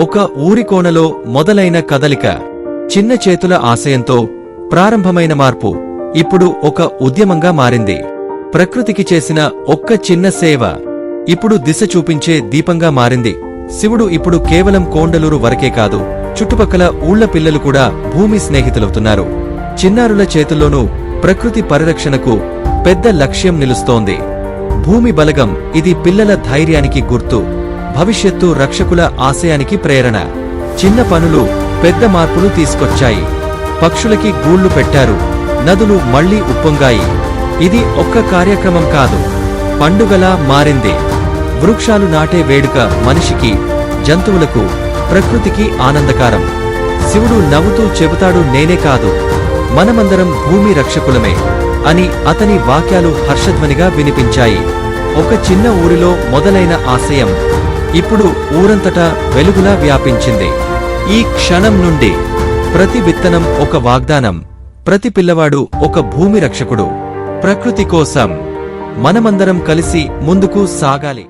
ఒక ఊరికోణలో మొదలైన కదలిక చిన్న చేతుల ఆశయంతో ప్రారంభమైన మార్పు ఇప్పుడు ఒక ఉద్యమంగా మారింది. ప్రకృతికి చేసిన ఒక్క చిన్న సేవ ఇప్పుడు దిశ చూపించే దీపంగా మారింది. శివుడు ఇప్పుడు కేవలం కోండలూరు వరకే కాదు చుట్టుపక్కల ఊళ్ళ పిల్లలు కూడా భూమి స్నేహితులవుతున్నారు. చిన్నారుల చేతుల్లోనూ ప్రకృతి పరిరక్షణకు పెద్ద లక్ష్యం నిలుస్తోంది. భూమి బలగం ఇది పిల్లల ధైర్యానికి గుర్తు. భవిష్యత్తు రక్షకుల ఆశయానికి ప్రేరణ. చిన్న పనులు పెద్ద మార్పులు తీసుకొచ్చాయి. పక్షులకి గూళ్ళు పెట్టారు. నదులు మళ్ళీ ఉప్పొంగాయి. ఇది ఒక్క కార్యక్రమం కాదు. పండుగలా మారింది. వృక్షాలు నాటే వేడుక మనిషికి జంతువులకు ప్రకృతికి ఆనందకారం. శివుడు నవ్వుతూ చెబుతాడు నేనే కాదు. మనమందరం భూమి రక్షకులమే అని అతని వాక్యాలు హర్షధ్వనిగా వినిపించాయి. ఒక చిన్న ఊరిలో మొదలైన ఆశయం. ఇప్పుడు ఊరంతటా వెలుగులా వ్యాపించింది. ఈ క్షణం నుండి ప్రతి విత్తనం ఒక వాగ్దానం ప్రతి పిల్లవాడు ఒక భూమి రక్షకుడు. ప్రకృతి కోసం మనమందరం కలిసి ముందుకు సాగాలి.